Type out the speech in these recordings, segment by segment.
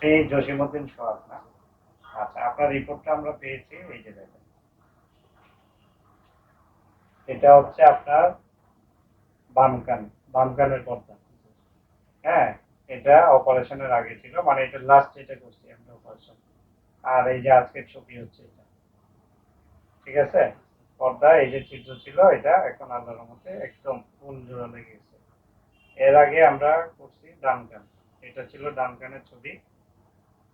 এই সোহাগ না? আচ্ছা আপনার রিপোর্টটা আমরা পেয়েছি, এই যে দেখেন। এটা হচ্ছে আপনার বাম কান বাম কানের পর্দা হ্যাঁ এটা অপারেশনের আগে ছিল মানে এটা লাস্ট এটা করছি আমরা অপারেশন। আর এই যে আজকের ছবি হচ্ছে এটা। ঠিক আছে? পর্দা এই যে চিত্র ছিল, এটা এখন আল্লাহর মতে একদম ফুল জোড়া লেগে গেছে। এর আগে আমরা করছি ডান কান এটা ছিল ডান কানের ছবি।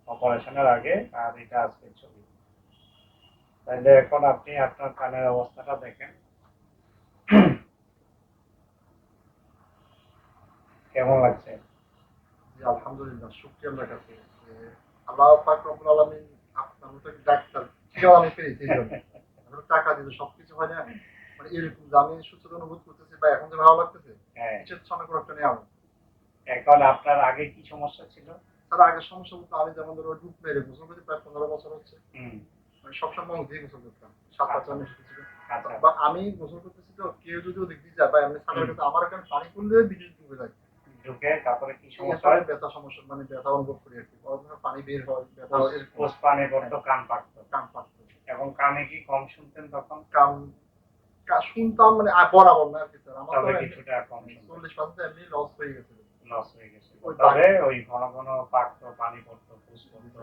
অপারেশনের আগে আর এটা আজকের ছবি। তাইলে এখন আপনি আপনার কানের অবস্থাটা দেখেন। কেমন লাগছে? আলহামদুলিল্লাহ শুক্রিয়া আল্লাহর কাছে। আল্লাহ পাক রব্বুল আলামিন আপনার মতো ডাক্তার সেটাও আমি টাকা দিলে সবকিছু হয় না। মানে এরকম যে আমি সুস্থ অনুভূত করতেছি বা এখন যে ভালো লাগতেছে হ্যাঁ। হচ্ছে অনেক বড় একটা নেওয়া এখন আপনার আগে কি সমস্যা ছিল? তার আগের সমস্যা বলতে আমি যেমন ধরো ডুব মেরে গোসল করতে প্রায় পনেরো বছর হচ্ছে। মানে সবসময় মন দিয়ে গোসল করতাম সাত জনের সাথে আচ্ছা। বা আমি গোসল করতেছি তো কেউ যদি ওদিক দিয়ে যায় বা আমি কাছে আমার এখানে পানি ডুবে যায়। ঢুকে তারপরে কি সমস্যা হয়? ব্যথা সমস্যা মানে ব্যথা অনুভব করি আর কি। পানি বের হয় ব্যথা কান পাকতো। কান এবং কানে কি কম শুনতেন তখন? কাম কা- শুনতাম মানে বরাবর না আর কি স্যার। আমার এমনি কিছুটা কম চল্লিশ পার্সেন্ট এমনি লস হয়ে গেছিল। লস হয়ে গেছে। তবে ওই ঘন ঘন পাকতো পানি পড়তো পুষ পড়তো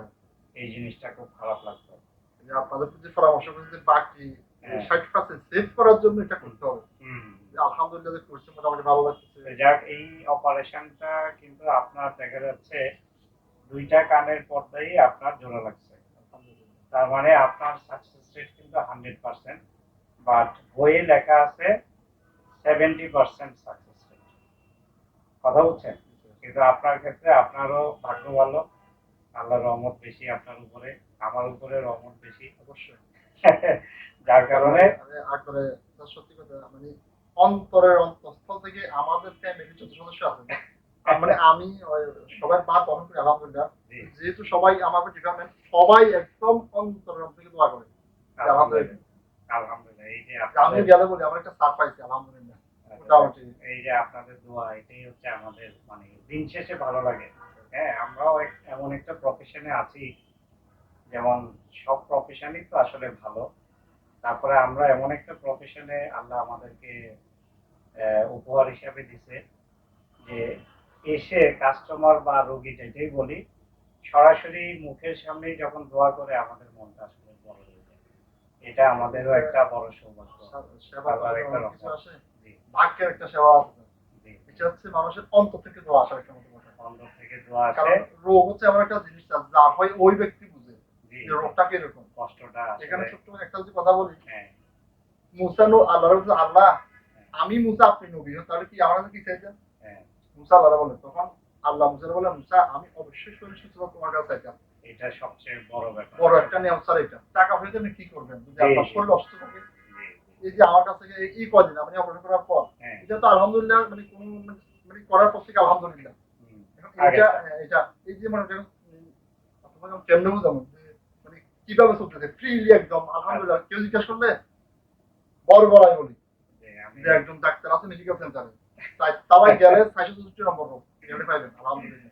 এই জিনিসটা খুব খারাপ লাগতো। আপনাদের যে পরামর্শ করছে বাকি হ্যাঁ। ষাট পার্সেন্ট সেভ করার জন্য এটা করতে হবে। আলহামদুলিল্লাহ যে করছে মোটামুটি ভালো লাগছে। যাক এই অপারেশনটা কিন্তু আপনার দেখা যাচ্ছে দুইটা কানের পর্দাই আপনার জোড়া লাগছে। তার মানে আপনার সাকসেস রেট কিন্তু হান্ড্রেড পার্সেন্ট বাট বইয়ে লেখা আছে সেভেন্টি পার্সেন্ট সাকসেস কথা বলছেন। কিন্তু আপনার ক্ষেত্রে আপনারও ভাগ্য ভালো। আল্লাহর রহমত বেশি আপনার উপরে আমার উপরে রহমত বেশি। অবশ্যই। যার কারণে সত্যি কথা মানে অন্তরের অন্তঃস্থল থেকে আমাদের ফ্যামিলি যত সদস্য আছে? মানে আমি সবার মা বহন করি আলহামদুলিল্লাহ। যেহেতু সবাই আমাদের ডিপার্টমেন্ট সবাই একদম অন্তরের অন্তর থেকে দোয়া করে। আলহামদুলিল্লাহ। আলহামদুলিল্লাহ এই যে আমি গেলে বলি আমার একটা সার পাইছি আলহামদুলিল্লাহ। এই যে আপনাদের দোয়া এটাই হচ্ছে আমাদের মানে দিন শেষে ভালো লাগে। হ্যাঁ আমরাও এমন একটা প্রফেশনে আছি যেমন সব প্রফেশনই তো আসলে ভালো। তারপরে আমরা এমন একটা প্রফেশনে আল্লাহ আমাদেরকে উপহার হিসাবে দিছে যে এসে কাস্টমার বা রোগী যেটাই বলি সরাসরি মুখের সামনেই যখন দোয়া করে আমাদের মনটা আসলে বড় হয়ে যায়। এটা আমাদেরও একটা বড় সৌভাগ্য। ভাগ্যের একটা সেবা আছে। এটা হচ্ছে মানুষের অন্তর থেকে দোয়া আসার একটা মতো অন্তর থেকে দোয়া কারণ রোগ হচ্ছে এমন একটা জিনিস যা হয় ওই ব্যক্তি বুঝে যে রোগটা কীরকম। কষ্টটা এখানে ছোট্ট একটা যদি কথা বলি হ্যাঁ। মুসা নো আল্লাহ আমি মুসা আপনি নবী। হন, তাহলে কি আমার কি চাইছেন হ্যাঁ। মুসা আল্লাহ বলে তখন আল্লাহ মুসার বলে মুসা আমি অবশ্যই সুস্থতা তোমার কাছে চাইতাম। এটা সবচেয়ে বড় ব্যাপার। বড় একটা নিয়ম স্যার এটা। টাকা হয়ে আপনি কি করবেন? যদি জি। শরীর অসুস্থ থাকে। এই যে আমার কাছ এই- কদিন অপারেশন করার পর। হ্যাঁ। এটা তো আলহামদুলিল্লাহ মানে কোন মানে করার পর থেকে আলহামদুলিল্লাহ। এটা হ্যাঁ, এটা এই যে মানে কেমনে মানে কীভাবে চলতেছে ফ্রিলি একদম আলহামদুলিল্লাহ কেউ জিজ্ঞেস করলে বড় বড়াই বলি। একজন ডাক্তার আছে মেডিকেল সেন্টারে তাই গেলে চৌষট্টি নম্বর রোগ গেলে পাইবেন আলহামদুলিল্লাহ।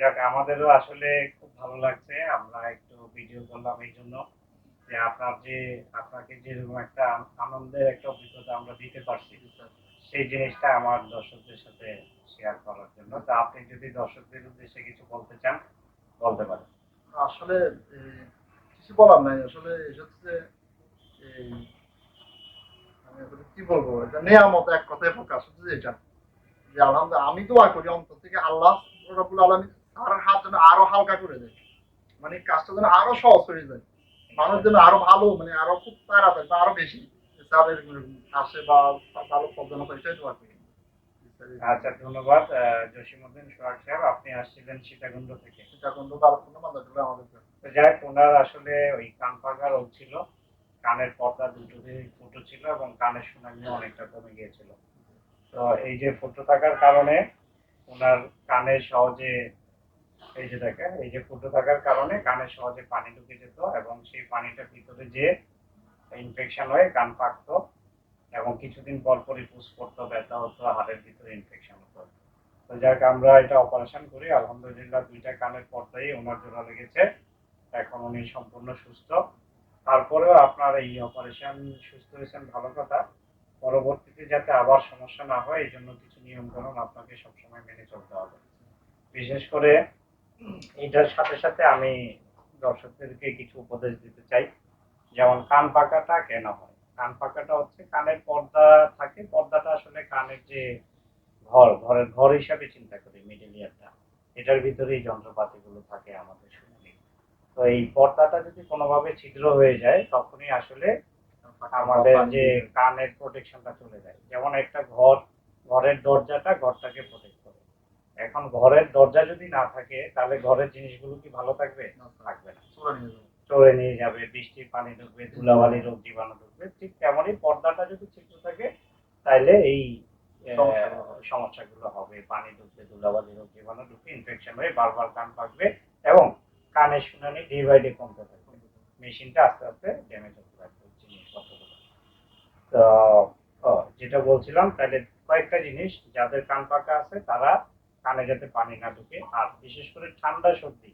যাক আমাদেরও আসলে খুব ভালো লাগছে আমরা একটু ভিডিও করলাম এই জন্য। যে আপনার যে, আপনাকে যেরকম একটা আনন্দের একটা অভিজ্ঞতা আমরা দিতে পারছি, সেই জিনিসটা আমার দর্শকদের সাথে শেয়ার করার জন্য। তা আপনি যদি দর্শকদের উদ্দেশ্যে কিছু বলতে চান, বলতে পারেন। আসলে কিছু বলার নাই। আসলে হচ্ছে কি বলব? এটা নেয়ামত এক কথায় প্রকাশ হচ্ছে এটা। যে আলহামদুলিল্লাহ আমি দোয়া করি অন্তর থেকে আল্লাহ রবুল আলমী তার হাত যেন আরও হালকা করে দেয়। মানে কাজটা যেন আরও সহজ হয়ে যায়। মানুষ যেন আরও ভালো মানে আরও খুব তাড়াতাড়ি বা আরও বেশি এরকম আসে বা ভালো প্রবলেম এটাই দোয়া করি আচ্ছা ধন্যবাদ আহ, জসিমউদ্দিন সোহাগ সাহেব আপনি আসছিলেন সীতাকুণ্ড থেকে। বারোক্ষণ মাথা আমাদের তো যাই ওনার আসলে ওই কান পাকা রোগ ছিল। কানের পর্দা দুটোতে ফুটো ছিল এবং কানের শুনানি অনেকটা কমে গিয়েছিল। তো এই যে ফুটো থাকার কারণে ওনার কানে সহজে এই যে দেখেন, এই যে ফুটো থাকার কারণে কানে সহজে পানি ঢুকে যেত এবং সেই পানিটা ভিতরে যে ইনফেকশন হয়ে, কান পাকতো এবং কিছুদিন পর পরই পুষ পড়তো, ব্যথা হতো, হাড়ের ভিতরে ইনফেকশন হতো। তো যাক, আমরা এটা অপারেশন করি। আলহামদুলিল্লাহ, দুইটা কানের পর্দায় ওনার জোড়া লেগেছে। এখন উনি সম্পূর্ণ সুস্থ। তারপরেও আপনার এই অপারেশন সুস্থ হয়েছেন ভালো কথা। পরবর্তীতে যাতে আবার সমস্যা না হয়, এই জন্য কিছু নিয়ম কানুন আপনাকে সবসময় মেনে চলতে হবে। বিশেষ করে এটার সাথে সাথে আমি দর্শকদেরকে কিছু উপদেশ দিতে চাই। যেমন কান পাকাটা কেন হয়? কান পাকাটা হচ্ছে কানের পর্দা থাকে। পর্দাটা আসলে কানের যে ঘর, ঘরের ঘর হিসাবে চিন্তা করি মিডল ইয়ারটা এটার ভিতরে এই যন্ত্রপাতিগুলো থাকে আমাদের শুনে তো এই পর্দাটা যদি কোনোভাবে ছিদ্র হয়ে যায়, তখনই আসলে আমাদের যে কানের প্রোটেকশনটা চলে যায়। যেমন একটা ঘর, ঘরের দরজাটা ঘরটাকে প্রোটেক্ট এখন ঘরের দরজা যদি না থাকে তাহলে ঘরের জিনিসগুলো কি ভালো থাকবে? থাকবে না। চলে নিয়ে চড়ে নিয়ে যাবে বৃষ্টির পানি ঢুকবে ধুলাবালি রোগ জীবাণু ঢুকবে ঠিক তেমনই পর্দাটা যদি ছিদ্র থাকে তাহলে এই সমস্যাগুলো হবে। পানি ঢুকবে ধুলাবালি রোগ জীবাণু ঢুকবে ইনফেকশন হয়ে বারবার কান পাকবে এবং কানে শুনানি ডে বাই ডে কমতে থাকবে। মেশিনটা আস্তে আস্তে ড্যামেজ হতে থাকবে জিনিসপত্রগুলো। তো যেটা বলছিলাম তাহলে কয়েকটা জিনিস যাদের কান পাকা আছে তারা কানে যাতে পানি না ঢুকে আর বিশেষ করে ঠান্ডা সর্দি।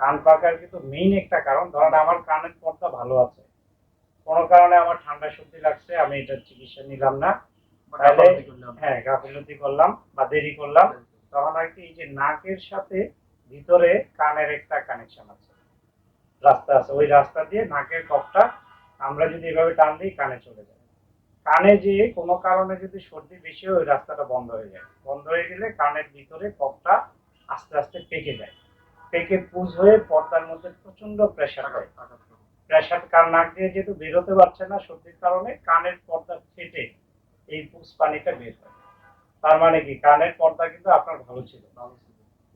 কান পাকার কিন্তু মেইন একটা কারণ ধরেন আমার কানের পর্দা ভালো আছে। কোনো কারণে আমার ঠান্ডা সর্দি লাগছে আমি এটার চিকিৎসা নিলাম না। হ্যাঁ গাফিলতি করলাম বা দেরি করলাম। তখন আর কি এই যে নাকের সাথে ভিতরে কানের একটা কানেকশন আছে। রাস্তা আছে ওই রাস্তা দিয়ে নাকের কপটা আমরা যদি এভাবে টান দিই কানে চলে যায়। কানে যে কোনো কারণে যদি সর্দি বেশি হয় ওই রাস্তাটা বন্ধ হয়ে যায়। বন্ধ হয়ে গেলে কানের ভিতরে কপটা আস্তে আস্তে পেকে যায়। পেকে পুজ হয়ে পর্দার মধ্যে প্রচণ্ড প্রেশার হয়। প্রেশার কান নাক দিয়ে যেহেতু বেরোতে পারছে না সর্দির কারণে কানের পর্দা ফেটে এই পুষ পানিটা বের হয়। তার মানে কি? কানের পর্দা কিন্তু আপনার ভালো ছিল।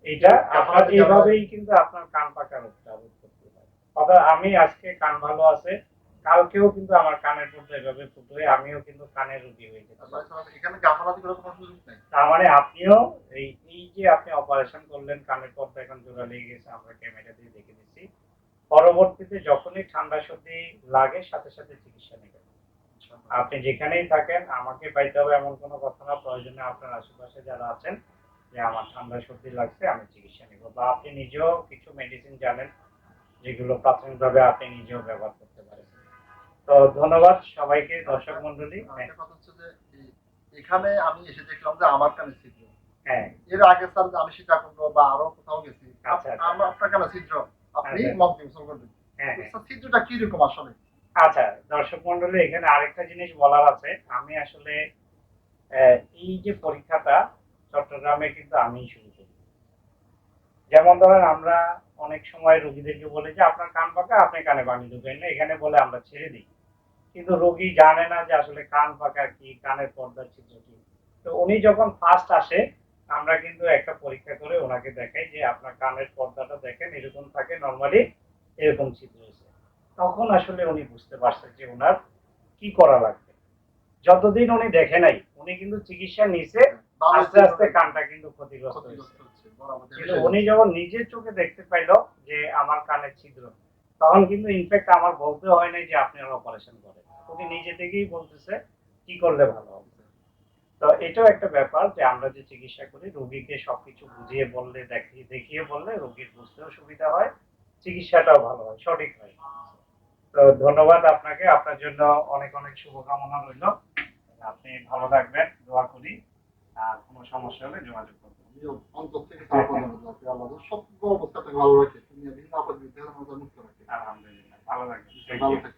এইটা আপনার এইভাবেই কিন্তু আপনার কান পাকা রোগটা করতে পারে। অর্থাৎ আমি আজকে কান ভালো আছে কালকেও কিন্তু আমার কানের পর্দা এভাবে ফুটো হয়ে আমিও কিন্তু কানের রোগী হয়ে যেতে আর পারি তাছাড়া এখানে গাফালাতি করার কোনো সুযোগ নেই? তার মানে আপনিও এই এই যে আপনি অপারেশন করলেন কানের পর্দা এখন জোড়া লেগে গেছে আমরা ক্যামেরা দিয়ে দেখে দিচ্ছি পরবর্তীতে যখনই ঠান্ডা সর্দি লাগে সাথে সাথে চিকিৎসা নেবেন। আপনি যেখানেই থাকেন আমাকে পাইতে হবে এমন কোনো কথা না প্রয়োজনে আপনার আশেপাশে যারা আছেন যে আমার ঠান্ডা সর্দি লাগছে আমি চিকিৎসা নিব। বা আপনি নিজেও কিছু মেডিসিন জানেন যেগুলো প্রাথমিকভাবে আপনি নিজেও ব্যবহার করতে পারেন। তো ধন্যবাদ সবাইকে দর্শক মন্ডলী কথা হচ্ছে যে এখানে আমি এসে দেখলাম যে আমার কানে ছিদ্র। হ্যাঁ। এর আগে স্যার আমি সীতাকুণ্ড বা আরও কোথাও গেছি। আচ্ছা, আচ্ছা। আপনার কানে ছিদ্র। আপনি আচ্ছা। মগ করবেন হ্যাঁ হ্যাঁ। ছিদ্রটা কীরকম আসলে? আচ্ছা দর্শক মন্ডলী এখানে আরেকটা জিনিস বলার আছে। আমি আসলে এই যে পরীক্ষাটা চট্টগ্রামে কিন্তু আমি শুরু করি। যেমন ধরেন আমরা অনেক সময় রোগীদেরকে বলে যে আপনার কান পাকা আপনি কানে পানি ঢুকেন না। এখানে বলে আমরা ছেড়ে দিই। কিন্তু রোগী জানে না যে আসলে কান পাকা কি কানের পর্দার চিত্র কি। তো উনি যখন ফার্স্ট আসে আমরা কিন্তু একটা পরীক্ষা করে ওনাকে দেখাই যে আপনার কানের পর্দাটা দেখেন এরকম থাকে নর্মালি এরকম চিত্র হয়েছে তখন আসলে উনি বুঝতে পারছেন যে ওনার কি করা লাগবে। যতদিন উনি দেখে নাই উনি কিন্তু চিকিৎসা নিছে আস্তে আস্তে কানটা কিন্তু ক্ষতিগ্রস্ত হয়েছে। উনি যখন নিজের চোখে দেখতে পাইলো যে আমার কানের ছিদ্র তখন কিন্তু ইনফ্যাক্ট আমার বলতে হয় নাই যে আপনি অপারেশন করেন। উনি নিজে থেকেই বলতেছে কি করলে ভালো হবে? তো এটাও একটা ব্যাপার যে আমরা যে চিকিৎসা করি রোগীকে সবকিছু বুঝিয়ে বললে দেখিয়ে দেখিয়ে বললে রোগীর বুঝতেও সুবিধা হয় চিকিৎসাটাও ভালো হয় সঠিক হয়। তো ধন্যবাদ আপনাকে আপনার জন্য অনেক অনেক শুভকামনা রইল। আপনি ভালো থাকবেন দোয়া করি আর কোনো সমস্যা হলে যোগাযোগ করবেন। অন্তর থেকে সব ভালো রাখে তুমি বিভিন্ন আপদ বিদ্যালয়ের মুক্ত রাখে। আলহামদুলিল্লাহ ভালো থাকবেন।